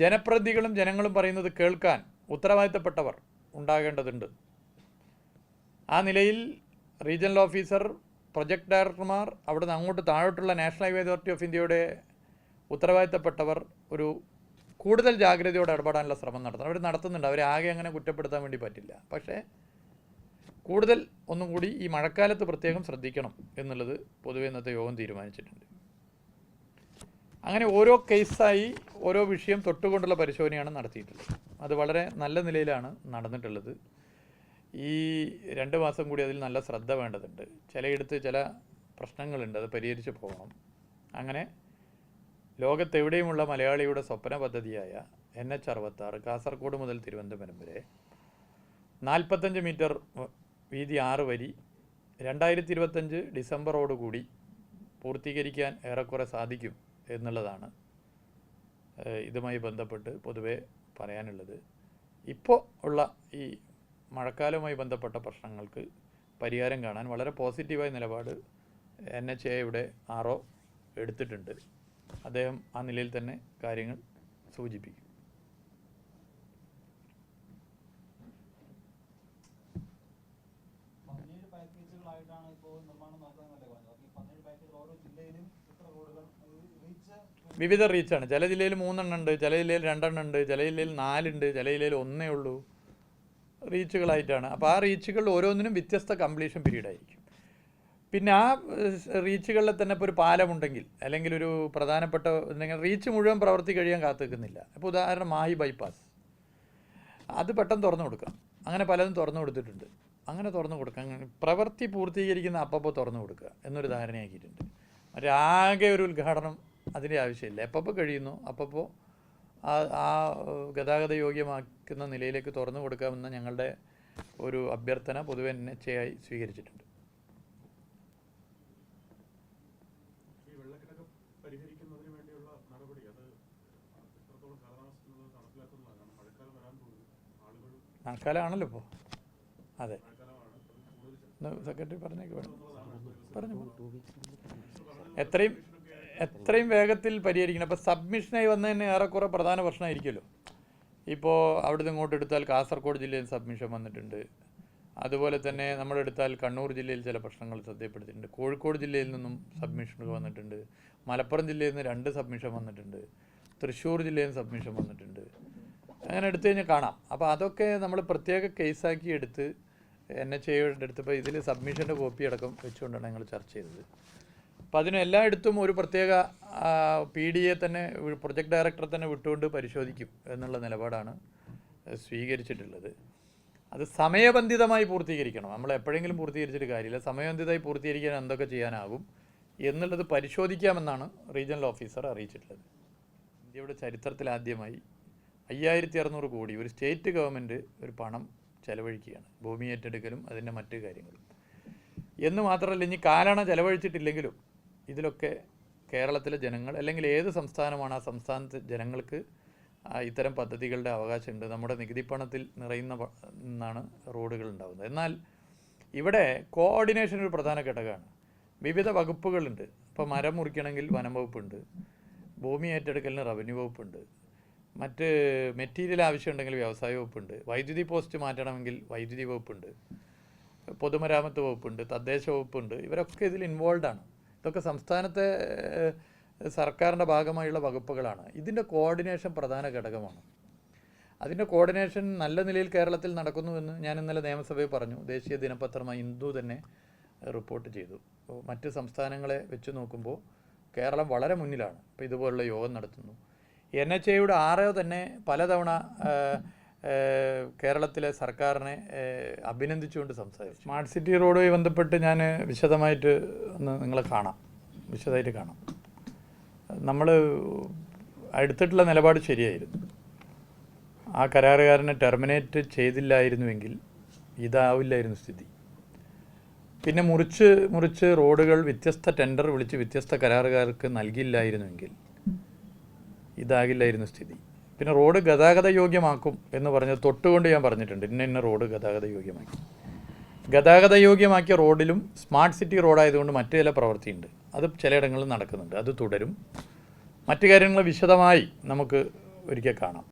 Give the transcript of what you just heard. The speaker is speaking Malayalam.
ജനപ്രതിനിധികളും ജനങ്ങളും പറയുന്നത് കേൾക്കാൻ ഉത്തരവാദിത്തപ്പെട്ടവർ ഉണ്ടാകേണ്ടതുണ്ട്. ആ നിലയിൽ റീജിയണൽ ഓഫീസർ പ്രൊജക്ട് ഡയറക്ടർമാർ അവിടുന്ന് അങ്ങോട്ട് താഴോട്ടുള്ള നാഷണൽ ഹൈവേ അതോറിറ്റി ഓഫ് ഇന്ത്യയുടെ ഉത്തരവാദിത്തപ്പെട്ടവർ ഒരു കൂടുതൽ ജാഗ്രതയോടെ ഇടപെടാനുള്ള ശ്രമം നടത്തണം. അവർ നടത്തുന്നുണ്ട്. അവരെ ആകെ അങ്ങനെ കുറ്റപ്പെടുത്താൻ വേണ്ടി പറ്റില്ല. പക്ഷേ കൂടുതൽ ഒന്നും കൂടി ഈ മഴക്കാലത്ത് പ്രത്യേകം ശ്രദ്ധിക്കണം എന്നുള്ളത് പൊതുവെ ഇന്നത്തെ യോഗം തീരുമാനിച്ചിട്ടുണ്ട്. അങ്ങനെ ഓരോ കേസായി ഓരോ വിഷയം തൊട്ടുകൊണ്ടുള്ള പരിശോധനയാണ് നടത്തിയിട്ടുള്ളത്. അത് വളരെ നല്ല നിലയിലാണ് നടന്നിട്ടുള്ളത്. ഈ രണ്ട് മാസം കൂടി അതിൽ നല്ല ശ്രദ്ധ വേണ്ടതുണ്ട്. ചിലയിടത്ത് ചില പ്രശ്നങ്ങളുണ്ട്. അത് പരിഹരിച്ച് പോകണം. അങ്ങനെ ലോകത്തെവിടെയുമുള്ള മലയാളിയുടെ സ്വപ്ന പദ്ധതിയായ എൻ എച്ച് അറുപത്താറ് കാസർഗോഡ് മുതൽ തിരുവനന്തപുരം വരെ നാൽപ്പത്തഞ്ച് മീറ്റർ വീതി ആറ് വരി രണ്ടായിരത്തി ഇരുപത്തഞ്ച് ഡിസംബറോടുകൂടി പൂർത്തീകരിക്കാൻ ഏറെക്കുറെ സാധിക്കും. എന്നുള്ളതാണ് ഇതുമായി ബന്ധപ്പെട്ട് പൊതുവെ പറയാനുള്ളത്. ഇപ്പോൾ ഉള്ള ഈ മഴക്കാലവുമായി ബന്ധപ്പെട്ട പ്രശ്നങ്ങൾക്ക് പരിഹാരം കാണാൻ വളരെ പോസിറ്റീവായ നിലപാട് എൻ എച്ച് എയുടെ ആർ എടുത്തിട്ടുണ്ട്. അദ്ദേഹം ആ നിലയിൽ തന്നെ കാര്യങ്ങൾ സൂചിപ്പിക്കും. പതിനേഴ് പാക്കേജുകളായിട്ടാണ് ഇപ്പോൾ നിർമ്മാണം നടത്തുന്നത് ഓരോ ജില്ലയിലും എത്ര റോഡുകൾ വിവിധ റീച്ചാണ് ചില ജില്ലയിൽ മൂന്നെണ്ണം ഉണ്ട് ചില ജില്ലയിൽ രണ്ടെണ്ണം ഉണ്ട് ചില ജില്ലയിൽ നാലുണ്ട് ചില ജില്ലയിൽ ഒന്നേ ഉള്ളൂ. റീച്ചുകളായിട്ടാണ് അപ്പോൾ ആ റീച്ചുകളിൽ ഓരോന്നിനും വ്യത്യസ്ത കംപ്ലീഷൻ പീരീഡ് ആയിരിക്കും. പിന്നെ ആ റീച്ചുകളിൽ തന്നെ ഇപ്പോൾ ഒരു പാലമുണ്ടെങ്കിൽ അല്ലെങ്കിൽ ഒരു പ്രധാനപ്പെട്ട എന്തെങ്കിലും റീച്ച് മുഴുവൻ പ്രവർത്തി കഴിയാൻ കാത്തു നിൽക്കുന്നില്ല ഇപ്പോൾ ഉദാഹരണം മാഹി ബൈപ്പാസ് അത് പെട്ടെന്ന് തുറന്നു കൊടുക്കാം. അങ്ങനെ പലതും തുറന്നു കൊടുത്തിട്ടുണ്ട്. അങ്ങനെ തുറന്നു കൊടുക്കാം. പ്രവൃത്തി പൂർത്തീകരിക്കുന്ന അപ്പപ്പോൾ തുറന്നു കൊടുക്കുക എന്നൊരു ധാരണയാക്കിയിട്ടുണ്ട്. മറ്റേ ആകെ ഒരു ഉദ്ഘാടനം അതിന്റെ ആവശ്യമില്ല. എപ്പോൾ കഴിയുന്നു? അപ്പോൾ ആ ആ ഗതാഗത യോഗ്യമാക്കുന്ന നിലയിലേക്ക് തുറന്നു കൊടുക്കാമെന്ന ഞങ്ങളുടെ ഒരു അഭ്യർത്ഥന പൊതുവെ എൻ എച്ച് ആയി സ്വീകരിച്ചിട്ടുണ്ട് മഴക്കാലമാണല്ലോ ഇപ്പോൾ അതെ. സെക്രട്ടറി പറഞ്ഞേക്ക് പറഞ്ഞു. എത്രയും എത്രയും വേഗത്തിൽ പരിഹരിക്കണം. അപ്പോൾ സബ്മിഷനായി വന്നതിന് ഏറെക്കുറെ പ്രധാന പ്രശ്നമായിരിക്കുമല്ലോ. ഇപ്പോൾ അവിടുന്ന് ഇങ്ങോട്ട് എടുത്താൽ കാസർഗോഡ് ജില്ലയിൽ സബ്മിഷൻ വന്നിട്ടുണ്ട്. അതുപോലെ തന്നെ നമ്മളെടുത്താൽ കണ്ണൂർ ജില്ലയിൽ ചില പ്രശ്നങ്ങൾ ശ്രദ്ധയപ്പെടുത്തിയിട്ടുണ്ട്. കോഴിക്കോട് ജില്ലയിൽ നിന്നും സബ്മിഷനുകൾ വന്നിട്ടുണ്ട്. മലപ്പുറം ജില്ലയിൽ നിന്ന് രണ്ട് സബ്മിഷൻ വന്നിട്ടുണ്ട്. തൃശ്ശൂർ ജില്ലയിൽ നിന്ന് സബ്മിഷൻ വന്നിട്ടുണ്ട്. അങ്ങനെ എടുത്തു കഴിഞ്ഞാൽ കാണാം. അപ്പോൾ അതൊക്കെ നമ്മൾ പ്രത്യേക കേസാക്കി എടുത്ത് എൻ എച്ച് ഐയുടെ അടുത്തപ്പോൾ ഇതിൽ സബ്മിഷന്റെ കോപ്പി അടക്കം വെച്ചുകൊണ്ടാണ് ഞങ്ങൾ ചർച്ച ചെയ്തത്. അപ്പോൾ അതിന് എല്ലായിടത്തും ഒരു പ്രത്യേക പി ഡി എ തന്നെ പ്രൊജക്ട് ഡയറക്ടറെ തന്നെ വിട്ടുകൊണ്ട് പരിശോധിക്കും എന്നുള്ള നിലപാടാണ് സ്വീകരിച്ചിട്ടുള്ളത്. അത് സമയബന്ധിതമായി പൂർത്തീകരിക്കണം. നമ്മൾ എപ്പോഴെങ്കിലും പൂർത്തീകരിച്ചിട്ട് കാര്യമില്ല. സമയബന്ധിതമായി പൂർത്തീകരിക്കാൻ എന്തൊക്കെ ചെയ്യാനാകും എന്നുള്ളത് പരിശോധിക്കാമെന്നാണ് റീജിയണൽ ഓഫീസർ അറിയിച്ചിട്ടുള്ളത്. ഇന്ത്യയുടെ ചരിത്രത്തിൽ ആദ്യമായി അയ്യായിരത്തി അറുന്നൂറ് കോടി ഒരു സ്റ്റേറ്റ് ഗവൺമെന്റ് ഒരു പണം ചെലവഴിക്കുകയാണ്. ഭൂമി ഏറ്റെടുക്കലും അതിന്റെ മറ്റു കാര്യങ്ങളും. എന്ന് മാത്രമല്ല ഇനി കാലണ ചെലവഴിച്ചിട്ടില്ലെങ്കിലും ഇതിലൊക്കെ കേരളത്തിലെ ജനങ്ങൾ അല്ലെങ്കിൽ ഏത് സംസ്ഥാനമാണ് ആ സംസ്ഥാനത്തെ ജനങ്ങൾക്ക് ഇത്തരം പദ്ധതികളുടെ അവകാശമുണ്ട്? നമ്മുടെ നികുതി പണത്തിൽ നിറയുന്ന നിന്നാണ് റോഡുകൾ ഉണ്ടാകുന്നത് എന്നാൽ ഇവിടെ കോർഡിനേഷൻ ഒരു പ്രധാന ഘടകമാണ്. വിവിധ വകുപ്പുകളുണ്ട്. ഇപ്പോൾ മരം മുറിക്കണമെങ്കിൽ വനം വകുപ്പുണ്ട്. ഭൂമി ഏറ്റെടുക്കലിന് റവന്യൂ വകുപ്പുണ്ട്. മറ്റ് മെറ്റീരിയൽ ആവശ്യമുണ്ടെങ്കിൽ വ്യവസായ വകുപ്പുണ്ട്. വൈദ്യുതി പോസ്റ്റ് മാറ്റണമെങ്കിൽ വൈദ്യുതി വകുപ്പുണ്ട്. പൊതുമരാമത്ത് വകുപ്പുണ്ട്. തദ്ദേശ വകുപ്പുണ്ട്. ഇവരൊക്കെ ഇതിൽ ഇൻവോൾവ് ആണ്. ഇതൊക്കെ സംസ്ഥാനത്തെ സർക്കാരിന്റെ ഭാഗമായുള്ള വകുപ്പുകളാണ്. ഇതിന്റെ കോർഡിനേഷൻ പ്രധാന ഘടകമാണ്. അതിന്റെ കോർഡിനേഷൻ നല്ല നിലയിൽ കേരളത്തിൽ നടക്കുന്നുവെന്ന് ഞാൻ ഇന്നലെ നിയമസഭയിൽ പറഞ്ഞു. ദേശീയ ദിനപത്രമായ ഹിന്ദു തന്നെ റിപ്പോർട്ട് ചെയ്തു. മറ്റ് സംസ്ഥാനങ്ങളെ വെച്ച് നോക്കുമ്പോൾ കേരളം വളരെ മുന്നിലാണ്. ഇപ്പോൾ ഇതുപോലുള്ള യോഗം നടത്തുന്നു. എൻ എച്ച് എയുടെ ആറോ തന്നെ പലതവണ കേരളത്തിലെ സർക്കാരിനെ അഭിനന്ദിച്ചുകൊണ്ട് സംസാരിച്ചു. സ്മാർട്ട് സിറ്റി റോഡുമായി ബന്ധപ്പെട്ട് ഞാൻ വിശദമായിട്ട് ഒന്ന് നിങ്ങൾ കാണാം. വിശദമായിട്ട് കാണാം. നമ്മൾ എടുത്തിട്ടുള്ള നിലപാട് ശരിയായിരുന്നു. ആ കരാറുകാരനെ ടെർമിനേറ്റ് ചെയ്തില്ലായിരുന്നുവെങ്കിൽ ഇതാവില്ലായിരുന്നു സ്ഥിതി. പിന്നെ മുറിച്ച് മുറിച്ച് റോഡുകൾ വ്യത്യസ്ത ടെൻഡർ വിളിച്ച് വ്യത്യസ്ത കരാറുകാർക്ക് നൽകിയില്ലായിരുന്നുവെങ്കിൽ ഇതാകില്ലായിരുന്നു സ്ഥിതി. പിന്നെ റോഡ് ഗതാഗത യോഗ്യമാക്കും എന്ന് പറഞ്ഞത് തൊട്ടുകൊണ്ട് ഞാൻ പറഞ്ഞിട്ടുണ്ട്. ഇന്ന ഇന്ന റോഡ് ഗതാഗത യോഗ്യമാക്കി ഗതാഗത യോഗ്യമാക്കിയ റോഡിലും സ്മാർട്ട് സിറ്റി റോഡായതുകൊണ്ട് മറ്റു ചില പ്രവൃത്തിയുണ്ട്. അത് ചിലയിടങ്ങളിൽ നടക്കുന്നുണ്ട്. അത് തുടരും. മറ്റു കാര്യങ്ങൾ വിശദമായി നമുക്ക് ഒരിക്കൽ കാണാം.